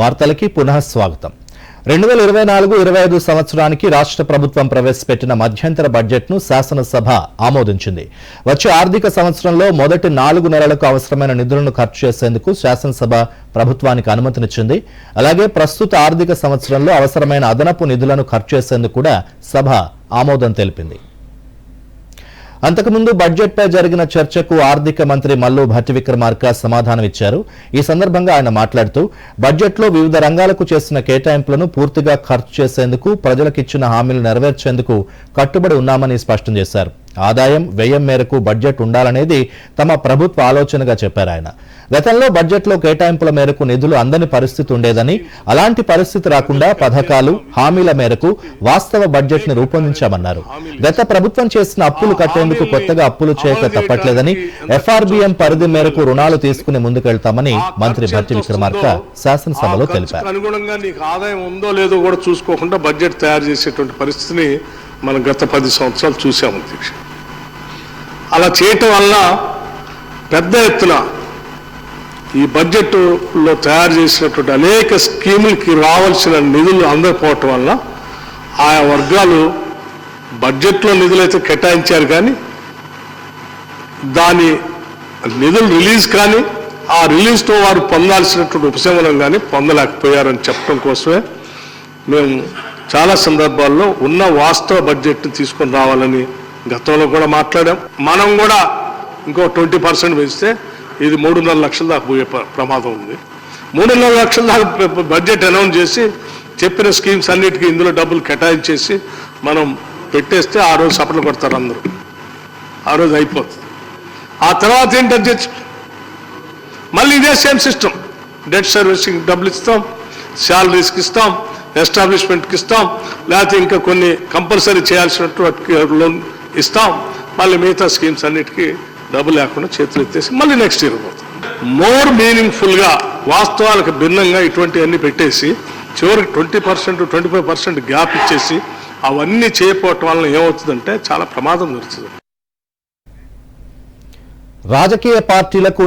వార్తలకి పునః స్వాగతం. రెండు వేల ఇరవై నాలుగు ఇరవై ఐదు సంవత్సరానికి రాష్ట్ర ప్రభుత్వం ప్రవేశపెట్టిన మధ్యంతర బడ్జెట్ను శాసనసభ ఆమోదించింది. వచ్చే ఆర్థిక సంవత్సరంలో మొదటి నాలుగు నెలలకు అవసరమైన నిధులను ఖర్చు చేసేందుకు శాసనసభ ప్రభుత్వానికి అనుమతినిచ్చింది. అలాగే ప్రస్తుత ఆర్థిక సంవత్సరంలో అవసరమైన అదనపు నిధులను ఖర్చు చేసేందుకు కూడా సభ ఆమోదం తెలిపింది. అంతకుముందు బడ్జెట్పై జరిగిన చర్చకు ఆర్థిక మంత్రి మల్లు భట్టి విక్రమార్క సమాధానం ఇచ్చారు ఈ సందర్భంగా ఆయన మాట్లాడుతూ బడ్జెట్లో వివిధ రంగాలకు చేసిన కేటాయింపులను పూర్తిగా ఖర్చు చేసేందుకు ప్రజలకిచ్చిన హామీలు నెరవేర్చేందుకు కట్టుబడి ఉన్నామని స్పష్టం చేశారు. ఆదాయం వ్యయం మేరకు బడ్జెట్ ఉండాలనేది తమ ప్రభుత్వ ఆలోచనగా చెప్పారు ఆయన. గతంలో బడ్జెట్లో కేటాయింపుల మేరకు నిధులు అందని పరిస్థితి ఉండేదని అలాంటి పరిస్థితి రాకుండా పథకాలు హామీల మేరకు వాస్తవ బడ్జెట్ని రూపొందించామన్నారు. గత ప్రభుత్వం చేసిన అప్పులు కట్టేందుకు కొత్తగా అప్పులు చేయక తప్పట్లేదని ఎఫ్ఆర్బిఎం పరిధి మేరకు రుణాలు తీసుకుని ముందుకెళ్తామని మంత్రి భట్టి విక్రమార్క శాసనసభలో తెలిపారు. అనుగుణంగా నీకు ఆదాయం ఉందో లేదో కూడా చూసుకోకుండా బడ్జెట్ తయారు చేసేటువంటి పరిస్థితిని మనం గత పది సంవత్సరాలు చూసాము అధ్యక్ష. అలా చేయటం వల్ల పెద్ద ఎత్తున ఈ బడ్జెట్లో తయారు చేసినటువంటి అనేక స్కీములకి రావాల్సిన నిధులు అందకపోవటం వల్ల ఆయా వర్గాలు బడ్జెట్లో నిధులైతే కేటాయించారు కానీ దాని నిధులు రిలీజ్ కానీ ఆ రిలీజ్తో వారు పొందాల్సినటువంటి ఉపశమనం కానీ పొందలేకపోయారని చెప్పడం కోసమే మేము చాలా సందర్భాల్లో ఉన్న వాస్తవ బడ్జెట్ని తీసుకొని రావాలని గతంలో కూడా మాట్లాడాం. మనం కూడా ఇంకో ట్వంటీ పర్సెంట్ పెంచితే ఇది మూడున్నర లక్షల దాకా పోయే ప్ర- ప్రమాదం ఉంది. మూడున్నర లక్షల దాకా బడ్జెట్ అనౌన్స్ చేసి చెప్పిన స్కీమ్స్ అన్నిటికీ ఇందులో డబ్బులు కేటాయించేసి మనం పెట్టేస్తే ఆ రోజు సపట్లు కొడతారు అందరూ. ఆ రోజు అయిపోతుంది. ఆ తర్వాత ఏంటంటే అధ్యక్ష మళ్ళీ ఇదే సేమ్ సిస్టమ్. డెట్ సర్వీసింగ్ డబ్బులు ఇస్తాం శాలరీస్కి ఇస్తాం ఎస్టాబ్లిష్మెంట్కి ఇస్తాం. లేకపోతే ఇంకా కొన్ని కంపల్సరీ చేయాల్సినటువంటి లోన్ ఇస్తాం. మళ్ళీ మిగతా స్కీమ్స్ అన్నిటికీ డబ్బు లేకుండా చేతులు ఎత్తేసి మళ్ళీ నెక్స్ట్ ఇయర్ పోతాం. మోర్ మీనింగ్ఫుల్గా వాస్తవాలకు భిన్నంగా ఇటువంటివన్నీ పెట్టేసి చివరికి twenty percent twenty five percent gap ఇచ్చేసి అవన్నీ చేయకపోవటం వలన ఏమవుతుందంటే చాలా ప్రమాదం జరుగుతుంది రాజకీయ పార్టీలకు